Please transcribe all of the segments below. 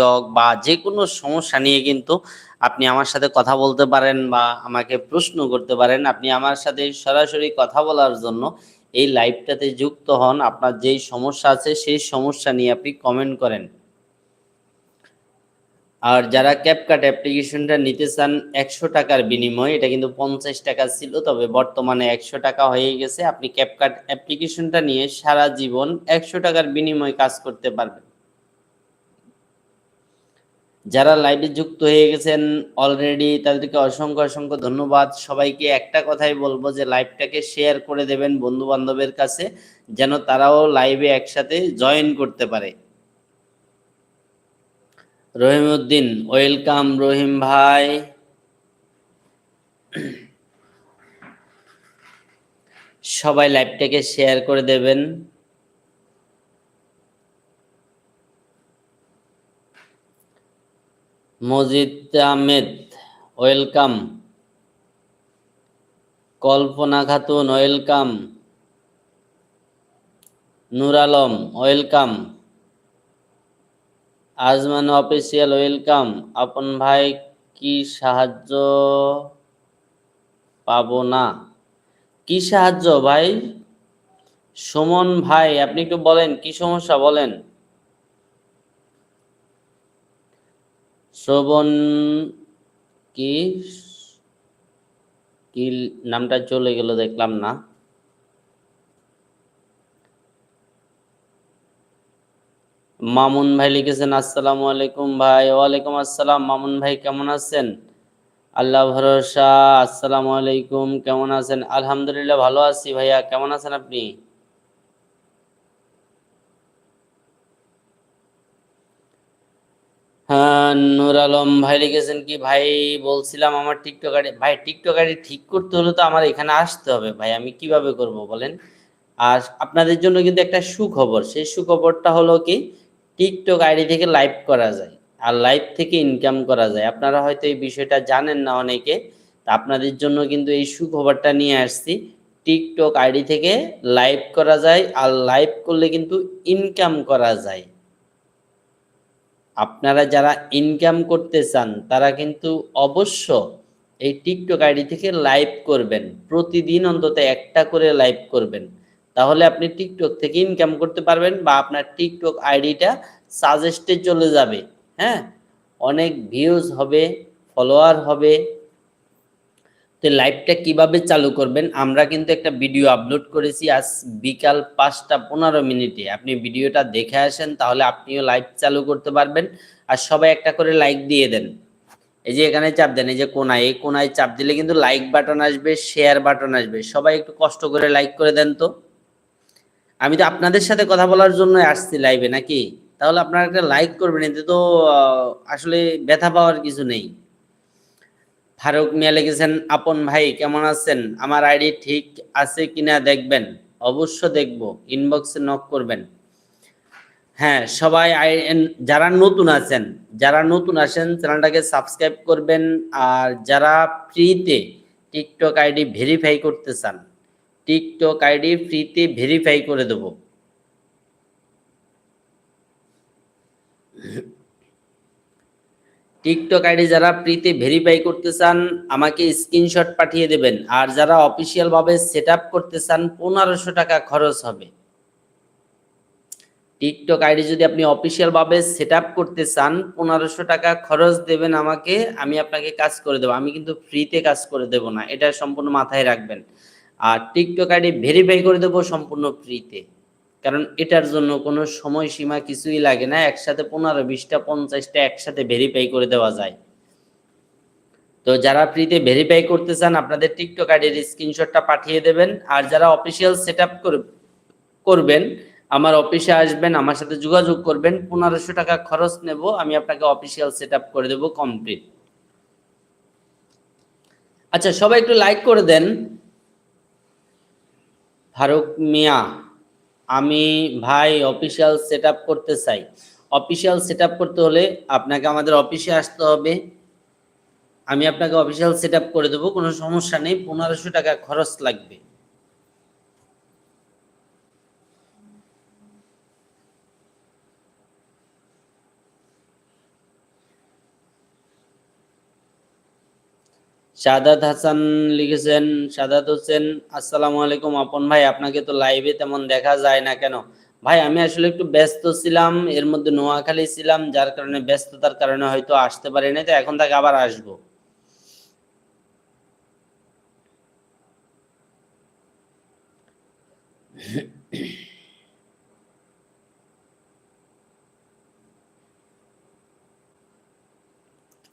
TikTok বা যে কোনো সমস্যা নিয়ে কিন্তু আপনি আমার সাথে কথা বলতে পারেন বা আমাকে প্রশ্ন করতে পারেন, আপনি আমার সাথে সরাসরি কথা বলার জন্য এই লাইভটাতে যুক্ত হন। আপনার যেই সমস্যা আছে সেই সমস্যা নিয়ে আপনি কমেন্ট করেন। আর যারা ক্যাপকাট অ্যাপ্লিকেশনটা নিতে চান, একশো টাকার বিনিময়ে, এটা কিন্তু পঞ্চাশ টাকা ছিল, তবে বর্তমানে একশো টাকা হয়ে গেছে। আপনি ক্যাপকাট অ্যাপ্লিকেশনটা নিয়ে সারা জীবন একশো টাকার বিনিময়ে কাজ করতে পারবেন। যারা লাইভে যুক্ত হয়ে গেছেন অলরেডি তাদেরকে অসংখ্য অসংখ্য ধন্যবাদ। সবাইকে একটা কথাই বলব যে লাইভটাকে শেয়ার করে দেবেন বন্ধু বান্ধবের কাছে, যেন তারাও লাইভে একসাথে জয়েন করতে পারে। রহিমউদ্দিন ওয়েলকাম রহিম ভাই। সবাই লাইভটাকে শেয়ার করে দেবেন। Majid Ahmed welcome. Kalpana Khatun welcome. Nur Alam welcome. Ajman official, welcome. আপন ভাই, কি সাহায্য পাবো না? কি সাহায্য ভাই? সুমন ভাই, আপনি একটু বলেন, কি সমস্যা বলেন? শ্রবণ কি? কি নামটা চলে গেল দেখলাম না। মামুন ভাই লিখেছেন, আসসালামু আলাইকুম ভাই। ওয়ালাইকুম আসসালাম। মামুন ভাই, কেমন আছেন? আল্লাহ ভরসা। আসসালামু আলাইকুম। কেমন আছেন? আলহামদুলিল্লাহ, ভালো আছি ভাইয়া। কেমন আছেন আপনি? হ্যাঁ নূর আলম ভাই লিখেছেন কি, ভাই, বলছিলাম আমার টিকটক আইডি ভাই, টিকটক আইডি ঠিক করতে হলে তো আমার এখানে আসতে হবে। ভাই, আমি কীভাবে করব বলেন? আর আপনাদের জন্য কিন্তু একটা সুখবর, সেই সুখবরটা হলো কি, টিকটক আইডি থেকে লাইভ করা যায় আর লাইভ থেকে ইনকাম করা যায়। আপনারা হয়তো এই বিষয়টা জানেন না অনেকে, তা আপনাদের জন্য কিন্তু এই সুখবরটা নিয়ে আসছি। টিকটক আইডি থেকে লাইভ করা যায় আর লাইভ করলে কিন্তু ইনকাম করা যায়। আপনারা যারা ইনকাম করতে চান, তারা কিন্তু অবশ্য এই টিকটক আইডি থেকে লাইভ করবেন। প্রতিদিন অন্তত একটা করে লাইভ করবেন। তাহলে আপনি টিকটক থেকে ইনকাম করতে পারবেন বা আপনার টিকটক আইডিটা সাজেস্টে চলে যাবে। হ্যাঁ? অনেক ভিউজ হবে ফলোয়ার হবে। তো লাইভটা কীভাবে চালু করবেন? আমরা কিন্তু একটা ভিডিও আপলোড করেছি আজ বিকাল পাঁচটা পনেরো মিনিটে। আপনি ভিডিওটা দেখে আসেন, তাহলে আপনিও লাইভ চালু করতে পারবেন। আর সবাই একটা করে লাইক দিয়ে দেন। এই যে এখানে চাপ দেন, এই যে কোনায়, এই কোনায় চাপ দিলে কিন্তু লাইক বাটন আসবে শেয়ার বাটন আসবে। সবাই একটু কষ্ট করে লাইক করে দেন তো। আমি তো আপনাদের সাথে কথা বলার জন্য আসছি লাইভে নাকি? তাহলে আপনারা একটা লাইক করবেন, এতে তো আসলে ব্যথা পাওয়ার কিছু নেই। ফারুক মিয়া লিখেছেন, আপন ভাই, কেমন আছেন? আমার আইডি ঠিক আছে কিনা দেখবেন। অবশ্য দেখব। ইনবক্সে নক করবেন। হ্যাঁ সবাই যারা নতুন আছেন, যারা নতুন আছেন, চ্যানেলটাকে সাবস্ক্রাইব করবেন। আর যারা ফ্রিতে টিকটক আইডি ভেরিফাই করতে চান টিকটক আইডি ফ্রিতে ভেরিফাই করে দেব। টিকটক আইডি যারা ফ্রিতে ভেরিফাই করতে চান, আমাকে স্ক্রিনশট পাঠিয়ে দেবেন। আর যারা অফিসিয়াল ভাবে সেট করতে চান, পনেরোশো টাকা খরচ হবে। টিকটক আইডি যদি আপনি অফিসিয়াল ভাবে সেট করতে চান, পনেরোশো টাকা খরচ দেবেন আমাকে, আমি আপনাকে কাজ করে দেবো। আমি কিন্তু ফ্রিতে কাজ করে দেব না, এটা সম্পূর্ণ মাথায় রাখবেন। আর টিকটক আইডি ভেরিফাই করে দেবো সম্পূর্ণ ফ্রিতে। কারণ এটার জন্য কোনো সময়সীমা কিছুই লাগে না, একসাথে পনেরো, বিশটা, পঞ্চাশটা একসাথে ভেরিফাই করে দেওয়া যায়। তো যারা ফ্রিতে ভেরিফাই করতে চান, আপনাদের টিকটক আইডির স্ক্রিনশটটা পাঠিয়ে দেবেন। আর যারা অফিসিয়াল সেট আপ করবেন, আমার অফিসে আসবেন, আমার সাথে যোগাযোগ করবেন, পনেরোশো টাকা খরচ নেব, আমি আপনাকে অফিসিয়াল সেট আপ করে দেবো কমপ্লিট আচ্ছা সবাই একটু লাইক করে দেন। ফারুক মিয়া। আমি ভাই অফিসিয়াল সেট করতে চাই। অফিসিয়াল সেট করতে হলে আপনাকে আমাদের অফিসে আসতে হবে। আমি আপনাকে অফিসিয়াল সেট করে দেবো, কোনো সমস্যা নেই। পনেরোশো টাকা খরচ লাগবে। সাদাত হাসান লিখেছেন, সাদাত হোসেন, আসসালামু আলাইকুম আপন ভাই, আপনাকে তো লাইভে তেমন দেখা যায় না কেন? ভাই, আমি আসলে একটু ব্যস্ত ছিলাম, এর মধ্যে নোয়াখালী ছিলাম, যার কারণে ব্যস্ততার কারণে হয়তো আসতে পারিনি, তো এখন তাকে আবার আসব।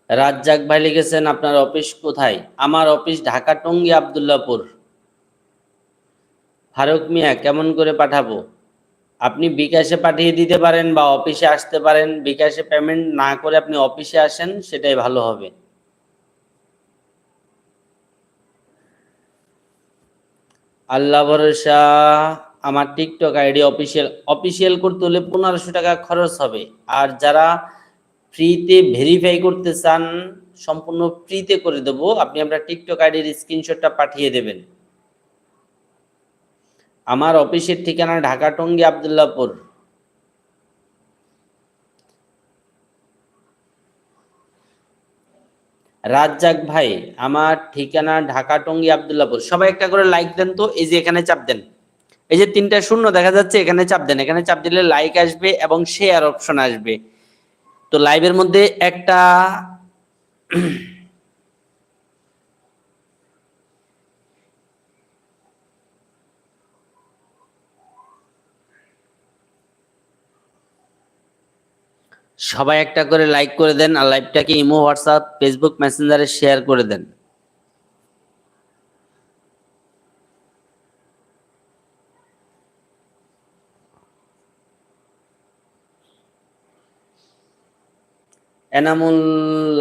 রাজ্জাক ভাই লিখেছেন, আপনার অফিস কোথায়? আমার অফিস ঢাকা টঙ্গী আবদুল্লাপুর। ফারুক মিয়া, কেমন করে পাঠাবো? আপনি বিকাশে পাঠিয়ে দিতে পারেন বা অফিসে আসতে পারেন। বিকাশে পেমেন্ট না করে আপনি অফিসে আসেন, সেটাই ভালো হবে। আল্লাহ ভরসা, আমার টিকটক আইডি অফিসিয়াল অফিসিয়াল করতে হলে পনেরোশো টাকা খরচ হবে। আর যারা ফ্রিতে ভেরিফাই করতে চান, সম্পূর্ণ ফ্রিতে করে দেবো। আপনি আপনার টিকটক আইডির স্ক্রিনশটটা পাঠিয়ে দেবেন। আমার অফিসের ঠিকানা ঢাকা টঙ্গী আবদুল্লাপুর। রাজ্জাক ভাই, আমার ঠিকানা ঢাকা টঙ্গি আবদুল্লাপুর। সবাই একটা করে লাইক দেন তো, এই যে এখানে চাপ দেন। এই যে তিনটা শূন্য দেখা যাচ্ছে, এখানে চাপ দেন। এখানে চাপ দিলে লাইক আসবে এবং শেয়ার অপশন আসবে। তো লাইভের মধ্যে একটা সবাই একটা করে লাইক করে দেন আর লাইভটাকে ইমো হোয়াটসঅ্যাপ ফেসবুক মেসেঞ্জারে শেয়ার করে দেন। এনামুল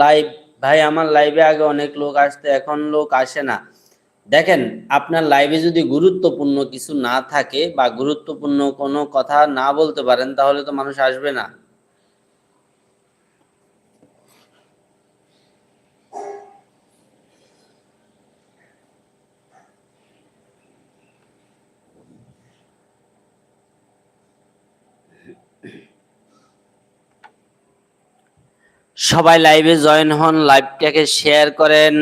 লাইভ, ভাই, আমার লাইভে আগে অনেক লোক আসতে এখন লোক আসে না। দেখেন, আপনার লাইভে যদি গুরুত্বপূর্ণ কিছু না থাকে বা গুরুত্বপূর্ণ কোনো কথা না বলতে পারেন, তাহলে তো মানুষ আসবে না। সবাই লাইভে জয়েন হন লাইভটাকে শেয়ার করেন।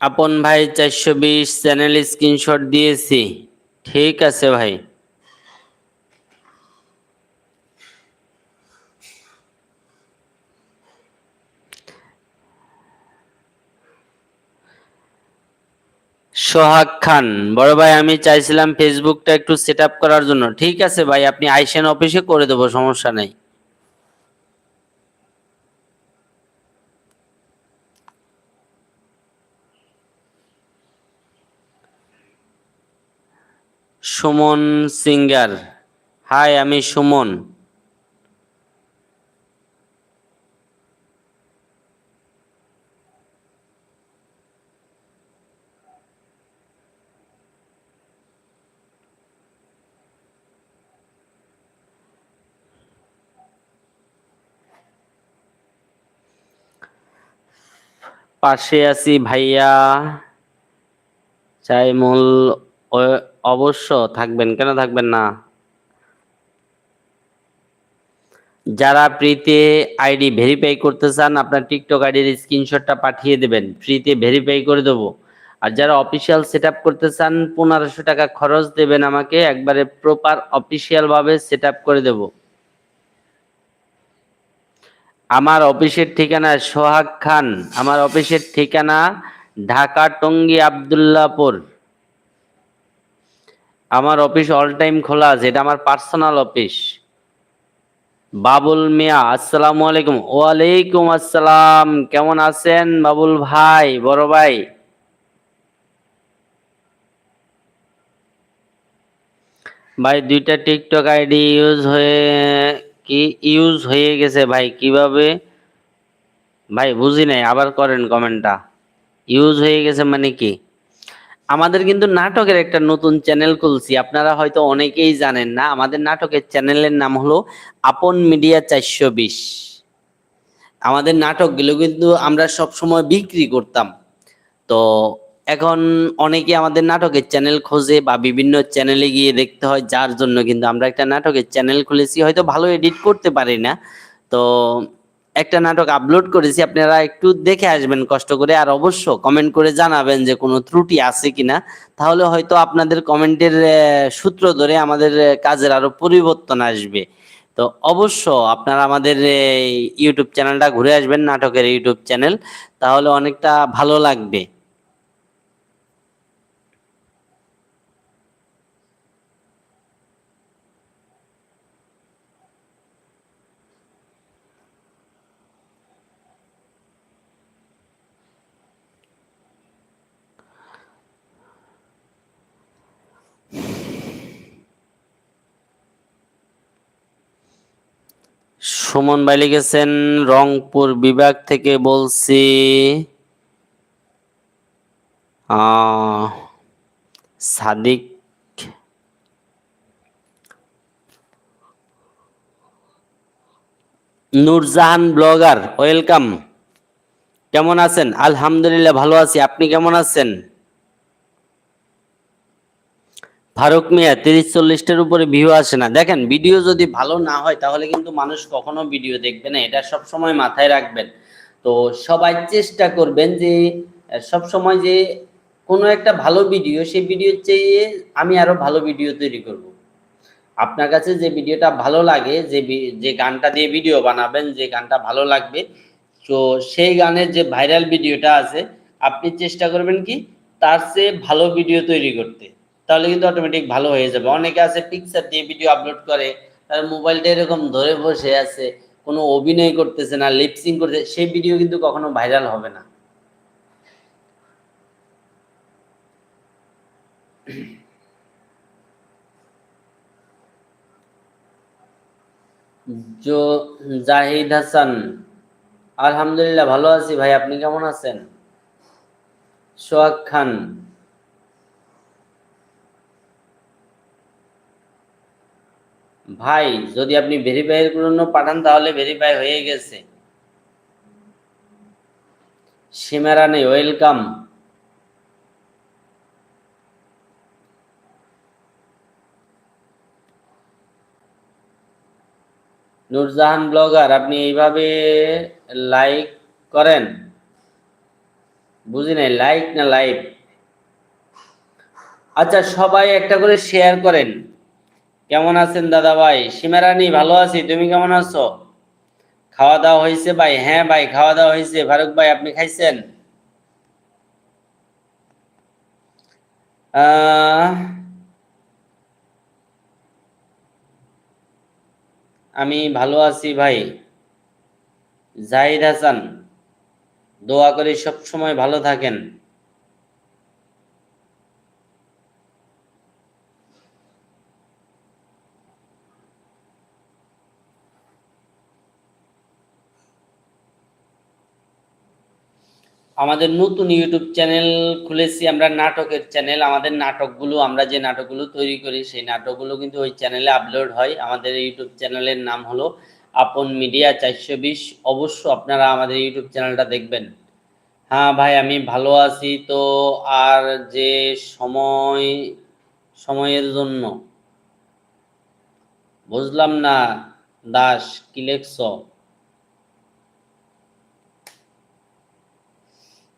আপন ভাই চারশো বিশ চ্যানেল স্ক্রিনশট দিয়েছি। ঠিক আছে ভাই। সোহাগ খান। বড় ভাই, আমি চাইছিলাম ফেসবুকটা একটু সেট করার জন্য। ঠিক আছে ভাই, আপনি আইসেন অফিসে করে দেবো, সমস্যা নেই। সুমন সিঙ্গার। হাই আমি সুমন। পাশে আছি ভাইয়া। চাই মূল অবশ্য থাকবেন, কেন থাকবেন না? যারা ফ্রিতে আইডি ভেরিফাই করতে চান, আপনার টিকটক আইডির স্ক্রিনশটটা পাঠিয়ে দেবেন। ফ্রিতে ভেরিফাই করে দেবো। আর যারা অফিসিয়াল সেট করতে চান, পনেরোশো টাকা খরচ দেবেন আমাকে, একবারে প্রপার অফিসিয়ালভাবে সেট করে দেবো। আমার অফিসের ঠিকানা সোহাগ খান, আমার অফিসের ঠিকানা ঢাকা টঙ্গী আবদুল্লাপুর। আমার অফিস অল টাইম খোলা আছে, এটা আমার পার্সোনাল অফিস বাবুল মিয়া, আসসালামু আলাইকুম। ওয়ালাইকুম আসসালাম, কেমন আছেন বাবুল ভাই, বড় ভাই? ভাই, দুইটা টিকটক আইডি ইউজ হয়ে কি ইউজ হয়ে গেছে ভাই? কীভাবে? ভাই, বুঝি নাই, আবার করেন কমেন্টটা। ইউজ হয়ে গেছে মানে কি? আমাদের কিন্তু নাটকের একটা নতুন চ্যানেল খুলছি। আপনারা হয়তো অনেকেই জানেন না, আমাদের নাটকের চ্যানেলের নাম হলো আপন মিডিয়া চারশো বিশ। আমাদের নাটকগুলো কিন্তু আমরা সব সময় বিক্রি করতাম। তো এখন অনেকে আমাদের নাটকের চ্যানেল খোঁজে বা বিভিন্ন চ্যানেলে গিয়ে দেখতে হয়, যার জন্য কিন্তু আমরা একটা নাটকের চ্যানেল খুলেছি। হয়তো ভালো এডিট করতে পারি না। তো একটা নাটক আপলোড করেছি, আপনারা একটু দেখে আসবেন কষ্ট করে। আর অবশ্য কমেন্ট করে জানাবেন যে কোনো ত্রুটি আছে কিনা। তাহলে হয়তো আপনাদের কমেন্টের সূত্র ধরে আমাদের কাজের আরও পরিবর্তন আসবে। তো অবশ্য আপনারা আমাদের ইউটিউব চ্যানেলটা ঘুরে আসবেন, নাটকের ইউটিউব চ্যানেল তাহলে অনেকটা ভালো লাগবে। সুমন ভাই লিখেছেন, রংপুর বিভাগ থেকে বলছি সাদিক নূরজাহান ব্লগার, ওয়েলকাম। কেমন আছেন? আলহামদুলিল্লাহ, ভালো আছি। আপনি কেমন আছেন? ফারুক মিয়া, তিরিশ চল্লিশটার উপরে ভিউ আসে না। দেখেন ভিডিও যদি ভালো না হয়, তাহলে কিন্তু মানুষ কখনো ভিডিও দেখবে না। এটা সব সময় মাথায় রাখবেন। তো সবাই চেষ্টা করবেন যে সব সময় যে কোনো একটা ভালো ভিডিও সেই ভিডিও চেয়ে আমি আরও ভালো ভিডিও তৈরি করব। আপনার কাছে যে ভিডিওটা ভালো লাগে, যে যে গানটা দিয়ে ভিডিও বানাবেন, যে গানটা ভালো লাগবে, তো সেই গানের যে ভাইরাল ভিডিওটা আছে, আপনি চেষ্টা করবেন কি, তার চেয়ে ভালো ভিডিও তৈরি করতে। তাহলে কিন্তু অটোমেটিক ভালো হয়ে যাবে। অনেকে আছে পিকচার দিয়ে ভিডিও আপলোড করে, তার মোবাইলটা এরকম ধরে বসে আছে, কোনো অভিনয় করতেছে না লিপসিং করতে সেই ভিডিও কিন্তু কখনো ভাইরাল হবে না। জো, জাহিদ হাসান, আলহামদুলিল্লাহ ভালো আছি ভাই, আপনি কেমন আছেন? সোহাগ খান ভাই, যদি আপনি ভেরিফাইয়ের জন্য পাঠান তাহলে ভেরিফাই হয়ে গেছে। সীমারানি ওয়েলকাম নূরজাহান ব্লগার, আপনি এইভাবে লাইক করেন? বুঝি নাই লাইক না লাইভ আচ্ছা সবাই একটা করে শেয়ার করেন। কেমন আছেন দাদা ভাই? সীমারানি, ভালো আছি। তুমি কেমন আছো? খাওয়া দাওয়া হয়েছে ভাই? হ্যাঁ ভাই, খাওয়া দাওয়া হয়েছে। ফারুক ভাই, আপনি খাইছেন? আমি ভালো আছি ভাই। জাহিদ হাসান, দোয়া করি সব সময় ভালো থাকেন। আমাদের নতুন ইউটিউব চ্যানেল খুলেছি আমরা, নাটকের চ্যানেল আমাদের নাটকগুলো, আমরা যে নাটকগুলো তৈরি করি, সেই নাটকগুলো কিন্তু ওই চ্যানেলে আপলোড হয়। আমাদের ইউটিউব চ্যানেলের নাম হলো আপন মিডিয়া চারশো বিশ। অবশ্য আপনারা আমাদের ইউটিউব চ্যানেলটা দেখবেন। হ্যাঁ ভাই, আমি ভালো আছি তো, আর যে সময়, সময়ের জন্য। বুঝলাম না, দাস, কি লেখছো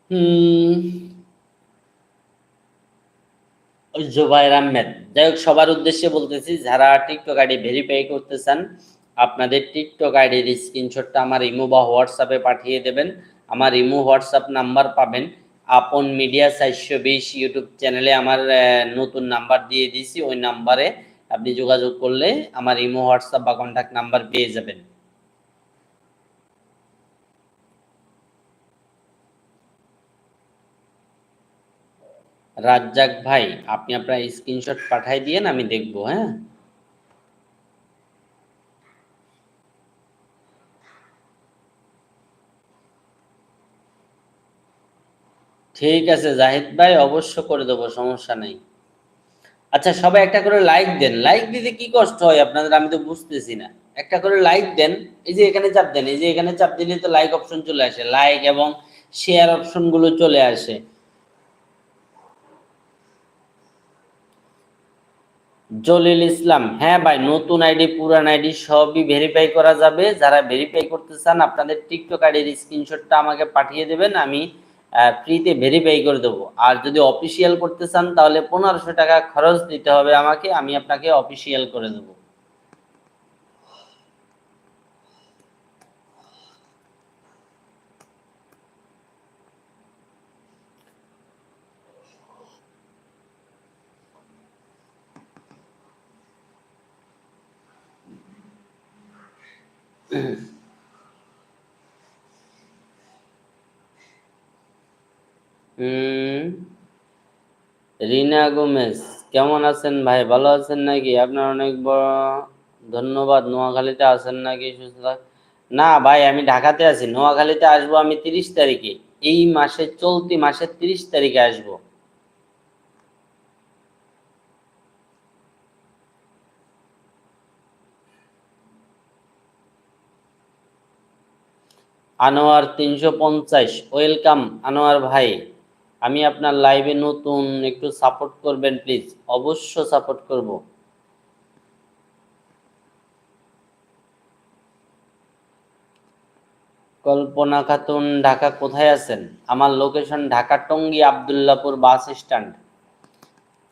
হুম ওই জুবাইর আহমেদ। যাই হোক, সবার উদ্দেশ্যে বলতেছি, যারা টিকটক আইডি ভেরিফাই করতে চান আপনাদের টিকটক আইডির স্ক্রিনশটটা আমার ইমো বা হোয়াটসঅ্যাপে পাঠিয়ে দেবেন। আমার ইমো, হোয়াটসঅ্যাপ নাম্বার পাবেন। আপন মিডিয়া চারশো বিশ ইউটিউব চ্যানেলে আমার নতুন নাম্বার দিয়ে দিয়েছি। ওই নাম্বারে আপনি যোগাযোগ করলে আমার ইমো, হোয়াটসঅ্যাপ বা কন্ট্যাক্ট নাম্বার পেয়ে যাবেন। রাজ্জাক ভাই, আপনি আপনার স্ক্রিনশট পাঠাই দিয়েন, আমি দেখব হ্যাঁ? ঠিক আছে, জাহিদ ভাই, অবশ্য করে দেবো, সমস্যা নাই। আচ্ছা সবাই একটা করে লাইক দেন। লাইক দিতে কি কষ্ট হয়? আপনাদের, আমি তো বুঝতেছি না। একটা করে লাইক দেন। এই যে এখানে চাপ দেন, এই যে এখানে চাপ দিলে তো লাইক অপশন চলে আসে। লাইক এবং শেয়ার অপশনগুলো চলে আসে। জলিল ইসলাম। হ্যাঁ ভাই, নতুন আইডি, পুরান আইডি সবই ভেরিফাই করা যাবে। যারা ভেরিফাই করতে চান, আপনাদের টিকটক আইডির স্ক্রিনশটটা আমাকে পাঠিয়ে দেবেন, আমি ফ্রিতে ভেরিফাই করে দেবো। আর যদি অফিসিয়াল করতে চান, তাহলে পনেরোশো টাকা খরচ দিতে হবে আমাকে, আমি আপনাকে অফিসিয়াল করে দেবো। রিনা গোমেজ, কেমন আছেন ভাই? ভালো আছেন নাকি? আপনার অনেক বড় ধন্যবাদ। নোয়াখালীতে আছেন নাকি? সুস্থ না ভাই, আমি ঢাকাতে আছি। নোয়াখালীতে আসব আমি তিরিশ তারিখে। এই মাসে চলতি মাসের তিরিশ তারিখে আসব। আনোয়ার তিনশো পঞ্চাশ। ওয়েলকাম আনোয়ার ভাই। আমি আপনার লাইভে নতুন, একটু সাপোর্ট করবেন প্লিজ অবশ্য সাপোর্ট করব। কল্পনা খাতুন, ঢাকা কোথায় আছেন? আমার location Dhaka Tongi Abdullapur bus stand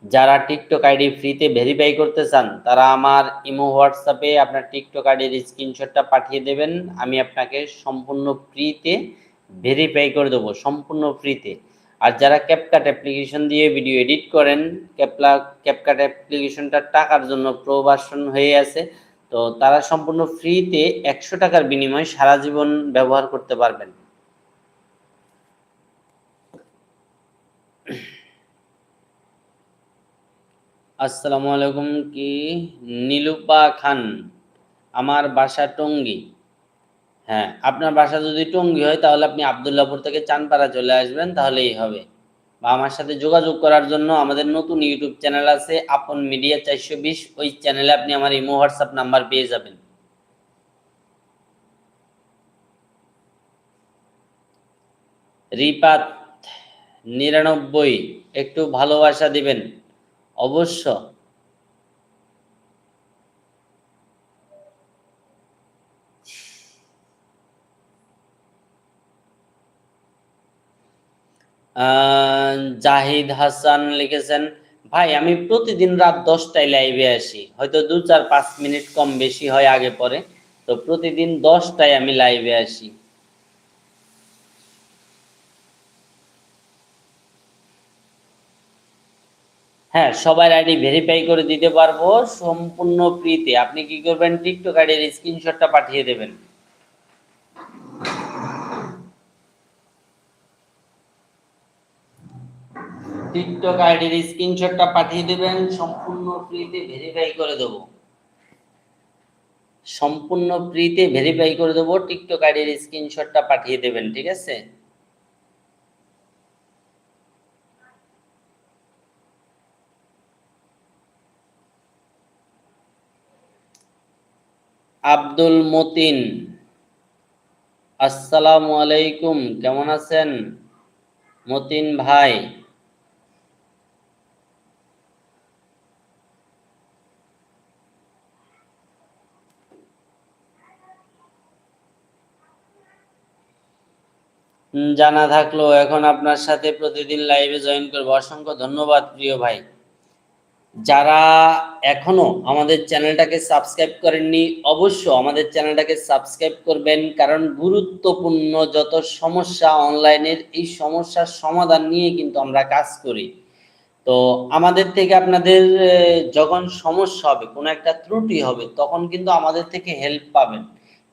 যারা টিকটক আইডি ফ্রিতে ভেরিফাই করতে চান, তারা আমার ইমো, হোয়াটসঅ্যাপে আপনার টিকটক আইডির স্ক্রিনশটটা পাঠিয়ে দেবেন। আমি আপনাকে সম্পূর্ণ ফ্রিতে ভেরিফাই করে দেবো, সম্পূর্ণ ফ্রিতে। আর যারা ক্যাপকাট অ্যাপ্লিকেশন দিয়ে ভিডিও এডিট করেন ক্যাপলা ক্যাপকাট অ্যাপ্লিকেশনটা টাকার জন্য প্রবাসন হয়ে আছে, তো তারা সম্পূর্ণ ফ্রিতে একশো টাকার বিনিময়ে সারা জীবন ব্যবহার করতে পারবেন। আসসালামু আলাইকুম কি? নীলুপা খান, আমার বাসা টঙ্গী। হ্যাঁ আপনার বাসা যদি টঙ্গী হয়, তাহলে আপনি আবদুল্লাপুর থেকে চানপাড়া চলে আসবেন, তাহলেই হবে। বা আমার সাথে যোগাযোগ করার জন্য আমাদের নতুন ইউটিউব চ্যানেল আছে, আপন মিডিয়া চারশো বিশ। ওই চ্যানেলে আপনি আমার ইমো, হোয়াটসঅ্যাপ নাম্বার পেয়ে যাবেন। রিপাত নিরানব্বই, একটু ভালোবাসা দিবেন। অবশ্য জাহিদ হাসান লিখেছেন, ভাই, আমি প্রতিদিন রাত দশটায় লাইভে আসি। হয়তো দু চার পাঁচ মিনিট কম বেশি হয় আগে পরে। তো প্রতিদিন দশটায় আমি লাইভে আসি। হ্যাঁ সবার আইডি ভেরিফাই করে দিতে পারব সম্পূর্ণ ফ্রিতে আপনি কি করবেন টিকটক আইডির স্ক্রিনশটটা পাঠিয়ে দেবেন। টিকটক আইডির স্ক্রিনশটটা পাঠিয়ে দেবেন, সম্পূর্ণ ফ্রিতে ভেরিফাই করে দেব। সম্পূর্ণ ফ্রিতে ভেরিফাই করে দেবো টিকটক আইডির স্ক্রিনশটটা পাঠিয়ে দেবেন, ঠিক আছে? আব্দুল মতিন। আসসালামু আলাইকুম, কেমন আছেন? মতিন ভাই। জানা থাকল, এখন আপনার সাথে প্রতিদিন লাইভে জয়েন করব। অসংখ্য ধন্যবাদ, প্রিয় ভাই। যারা এখনও আমাদের চ্যানেলটাকে সাবস্ক্রাইব করেননি অবশ্য আমাদের চ্যানেলটাকে সাবস্ক্রাইব করবেন, কারণ গুরুত্বপূর্ণ যত সমস্যা অনলাইনের এই সমস্যার সমাধান নিয়ে কিন্তু আমরা কাজ করি। তো আমাদের থেকে আপনাদের যখন সমস্যা হবে, কোনো একটা ত্রুটি হবে, তখন কিন্তু আমাদের থেকে হেল্প পাবেন।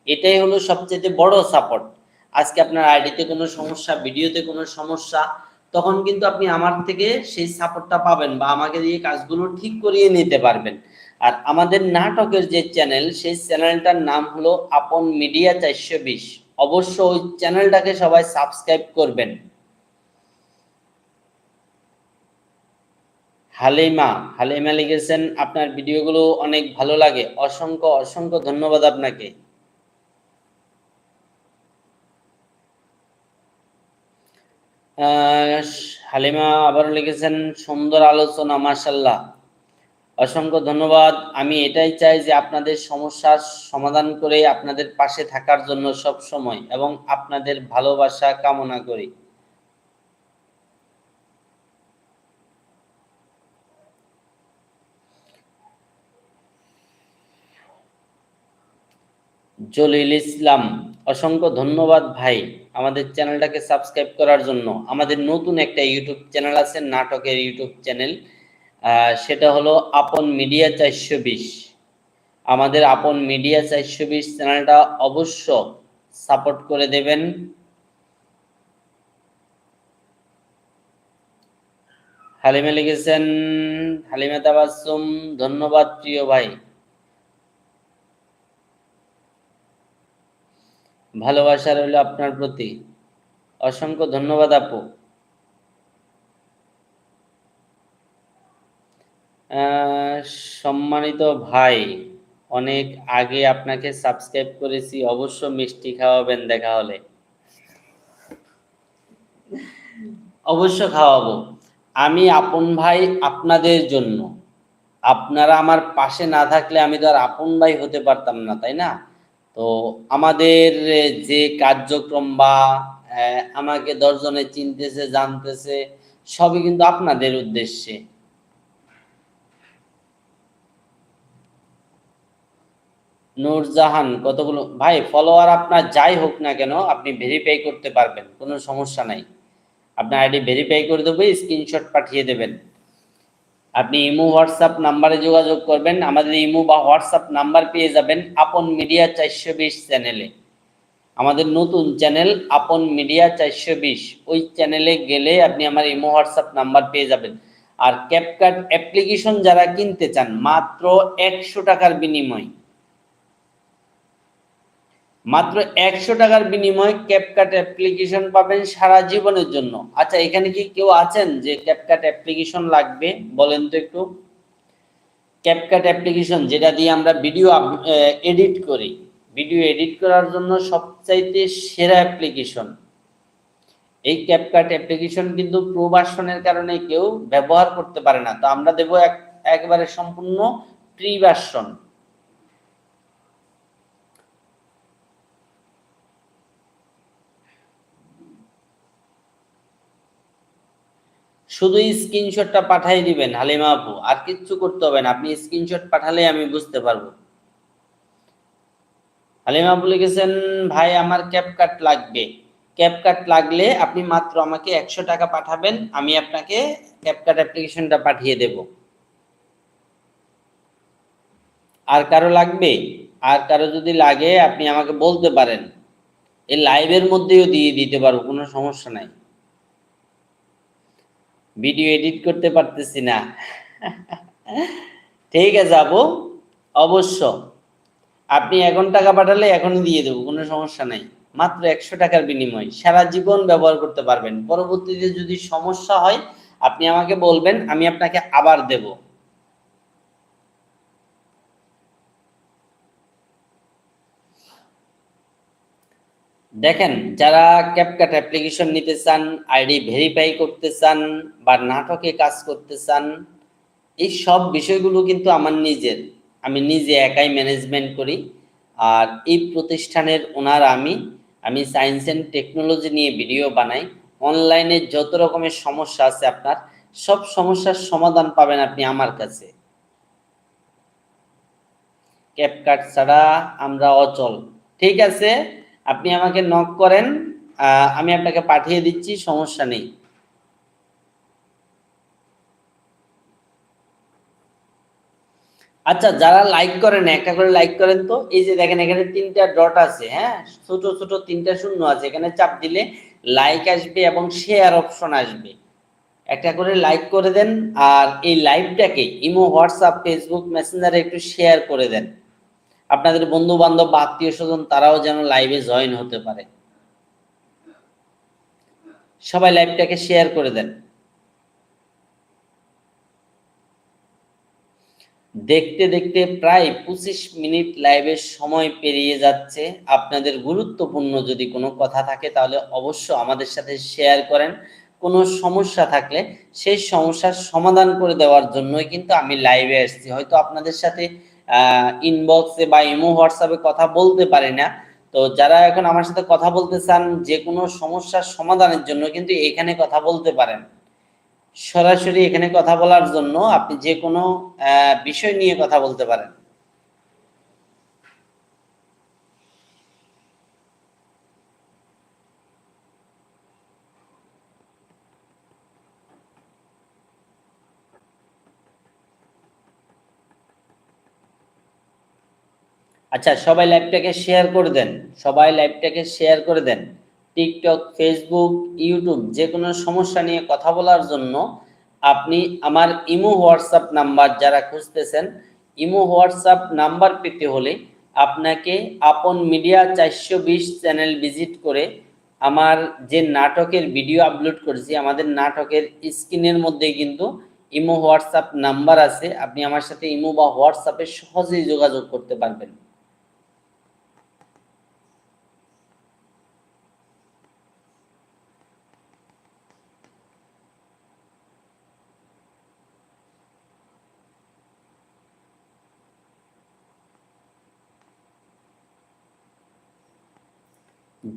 এটাই হলো সবচেয়ে বড় সাপোর্ট আজকে আপনার আইডিতে কোনো সমস্যা ভিডিওতে কোনো সমস্যা তখন কিন্তু আপনি আমার থেকে সেই সাপোর্টটা পাবেন বা আমাকে দিয়ে কাজগুলো ঠিক করিয়ে নিতে পারবেন। আর আমাদের নাটকের যে চ্যানেল সেই চ্যানেলটার নাম হলো আপন মিডিয়া চারশো বিশ। অবশ্য ওই চ্যানেলটাকে সবাই সাবস্ক্রাইব করবেন। হালিমা হালিমা লিখেছেন, আপনার ভিডিওগুলো অনেক ভালো লাগে। অসংখ্য অসংখ্য ধন্যবাদ আপনাকে। হালিমা আবার লিখেছেন, সুন্দর আলোচনা মাসাল্লাহ অসংখ্য ধন্যবাদ। আমি এটাই চাই যে আপনাদের সমস্যার সমাধান করে আপনাদের পাশে থাকার জন্য সব সময় এবং আপনাদের ভালোবাসা কামনা করি। জলিল ইসলাম, অসংখ্য ধন্যবাদ ভাই। আমাদের চ্যানেলটাকে সাবস্ক্রাইব করার জন্য। আমাদের নতুন একটা ইউটিউব চ্যানেল আছে, নাটকের ইউটিউব চ্যানেল। সেটা হলো আপন মিডিয়া চারশো বিশ। আমাদের আপন মিডিয়া চারশো বিশ চ্যানেলটা অবশ্য সাপোর্ট করে দেবেন। হালিমা লিখেছেন, হালিমা তাবাসুম ধন্যবাদ প্রিয় ভাই। ভালোবাসা রইল আপনার প্রতি। অসংখ্য ধন্যবাদ আপু। সম্মানিত ভাই, অনেক আগে আপনাকে সাবস্ক্রাইব করেছি, অবশ্য মিষ্টি খাওয়াবেন দেখা হলে। অবশ্য খাওয়াবো। আমি আপন ভাই আপনাদের জন্য। আপনারা আমার পাশে না থাকলে আমি তো আর আপন ভাই হতে পারতাম না, তাই না? তো আমাদের যে কার্যক্রম বা আমাকে দশজনে চিনতেছে, জানতেছে, সবই কিন্তু আপনাদের উদ্দেশ্যে। নূরজাহান, কতগুলো, ভাই ফলোয়ার আপনার যাই হোক না কেন, আপনি ভেরিফাই করতে পারবেন, কোনো সমস্যা নাই। আপনার আইডি ভেরিফাই করে দেবো স্ক্রিনশট পাঠিয়ে দেবেন। আপনি ইমো, হোয়াটসঅ্যাপ নাম্বারে যোগাযোগ করবেন। আমাদের ইমো বা হোয়াটসঅ্যাপ নাম্বার পেয়ে যাবেন আপন মিডিয়া চারশো বিশ চ্যানেলে। আমাদের নতুন চ্যানেল আপন মিডিয়া চারশো বিশ। ওই চ্যানেলে গেলে আপনি আমার ইমো, হোয়াটসঅ্যাপ নাম্বার পেয়ে যাবেন। আর ক্যাপকাট অ্যাপ্লিকেশন যারা কিনতে চান, মাত্র একশো টাকার বিনিময়। মাত্র একশো টাকার বিনিময়ে ক্যাপকাট অ্যাপ্লিকেশন পাবেন সারা জীবনের জন্য। আচ্ছা এখানে কি কেউ আছেন যে ক্যাপকাট অ্যাপ্লিকেশন লাগবে? বলেন তো একটু। ক্যাপকাট অ্যাপ্লিকেশন যেটা দিয়ে আমরা ভিডিও এডিট করি। ভিডিও এডিট করার জন্য সবচাইতে সেরা অ্যাপ্লিকেশন এই ক্যাপকাট অ্যাপ্লিকেশন কিন্তু প্রবাসনের কারণে কেউ ব্যবহার করতে পারে না। তো আমরা দেব এক, একেবারে সম্পূর্ণ প্রি শুধু স্ক্রিনশটটা পাঠাই দিবেন, হালিমা আপু। আর কিচ্ছু করতে হবে না, আপনি স্ক্রিনশট পাঠালে আমি বুঝতে পারব। হালিমা আপু লিখেছেন, ভাই, আমার ক্যাপ কাট লাগবে। ক্যাপ কাট লাগলে আপনি মাত্র আমাকে একশো টাকা পাঠাবেন, আমি আপনাকে ক্যাপ কাট অ্যাপ্লিকেশনটা পাঠিয়ে দেব। আর কারও লাগবে? আর কারও যদি লাগে, আপনি আমাকে বলতে পারেন। এই লাইভের মধ্যেও দিয়ে দিতে পারব, কোনো সমস্যা নাই। ভিডিও এডিট করতে পারতেছি না। ঠিক আছে আপু, অবশ্য। আপনি এখন টাকা পাঠালে এখনই দিয়ে দেবো, কোনো সমস্যা নাই। মাত্র একশো টাকার বিনিময় সারা জীবন ব্যবহার করতে পারবেন। পরবর্তীতে যদি সমস্যা হয়, আপনি আমাকে বলবেন, আমি আপনাকে আবার দেবো। দেখেন, যারা ক্যাপকাট অ্যাপ্লিকেশন নিতে চান আইডি ভেরিফাই করতে চান বা নাটকে কাজ করতে চান, এই সব বিষয়গুলো কিন্তু আমার নিজের। আমি নিজে একাই ম্যানেজমেন্ট করি। আর এই প্রতিষ্ঠানের ওনার আমি আমি সায়েন্স অ্যান্ড টেকনোলজি নিয়ে ভিডিও বানাই। অনলাইনে যত রকমের সমস্যা আছে আপনার, সব সমস্যার সমাধান পাবেন আপনি আমার কাছে। ক্যাপকাট ছাড়া আমরা অচল। ঠিক আছে? আপনি আমাকে নক করেন আমি আপনাকে পাঠিয়ে দিচ্ছি, সমস্যা নেই। আচ্ছা যারা লাইক করেন, একটা করে লাইক করেন তো, এই যে দেখেন এখানে তিনটা ডট আছে হ্যাঁ? ছোট ছোট তিনটা শূন্য আছে, এখানে চাপ দিলে লাইক আসবে এবং শেয়ার অপশন আসবে। একটা করে লাইক করে দেন, আর এই লাইভটাকে ইমো হোয়াটসঅ্যাপ ফেসবুক মেসেঞ্জারে একটু শেয়ার করে দেন। আপনাদের বন্ধু বান্ধব আত্মীয় স্বজন তারাও যেন লাইভে জয়েন হতে পারে। সবাই লাইভটাকে শেয়ার করে দেন। দেখতে দেখতে প্রায় পঁচিশ মিনিট লাইভের সময় পেরিয়ে যাচ্ছে। আপনাদের গুরুত্বপূর্ণ যদি কোনো কথা থাকে, তাহলে অবশ্য আমাদের সাথে শেয়ার করেন। কোনো সমস্যা থাকলে সেই সমস্যার সমাধান করে দেওয়ার জন্যই কিন্তু আমি লাইভে আসছি। হয়তো আপনাদের সাথে ইনবক্সে বা ইমো হোয়াটসঅ্যাপে কথা বলতে পারে না। তো যারা এখন আমার সাথে কথা বলতে চান যে কোনো সমস্যার সমাধানের জন্য কিন্তু এখানে কথা বলতে পারেন। সরাসরি এখানে কথা বলার জন্য আপনি যে কোনো বিষয় নিয়ে কথা বলতে পারেন। আচ্ছা সবাই লাইভটাকে শেয়ার করে দেন। সবাই লাইভটাকে শেয়ার করে দেন। টিকটক ফেসবুক ইউটিউব যে কোনো সমস্যা নিয়ে কথা বলার জন্য আপনি আমার ইমো হোয়াটসঅ্যাপ নাম্বার যারা খুঁজতেছেন, ইমো হোয়াটসঅ্যাপ নাম্বার পেতে হলে আপনাকে আপন মিডিয়া চারশো বিশ চ্যানেল ভিজিট করে আমার যে নাটকের ভিডিও আপলোড করেছি, আমাদের নাটকের স্ক্রিনের মধ্যে কিন্তু ইমো হোয়াটসঅ্যাপ নাম্বার আছে। আপনি আমার সাথে ইমো বা হোয়াটসঅ্যাপে সহজেই যোগাযোগ করতে পারবেন।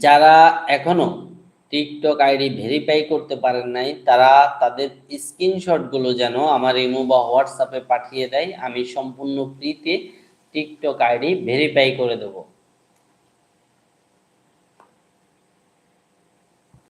যারা এখনও টিকটক আইডি ভেরিফাই করতে পারেন নাই, তারা তাদের স্ক্রিনশটগুলো যেন আমার ইমো বা হোয়াটসঅ্যাপে পাঠিয়ে দেয়, আমি সম্পূর্ণ ফ্রিতে টিকটক আইডি ভেরিফাই করে দেবো।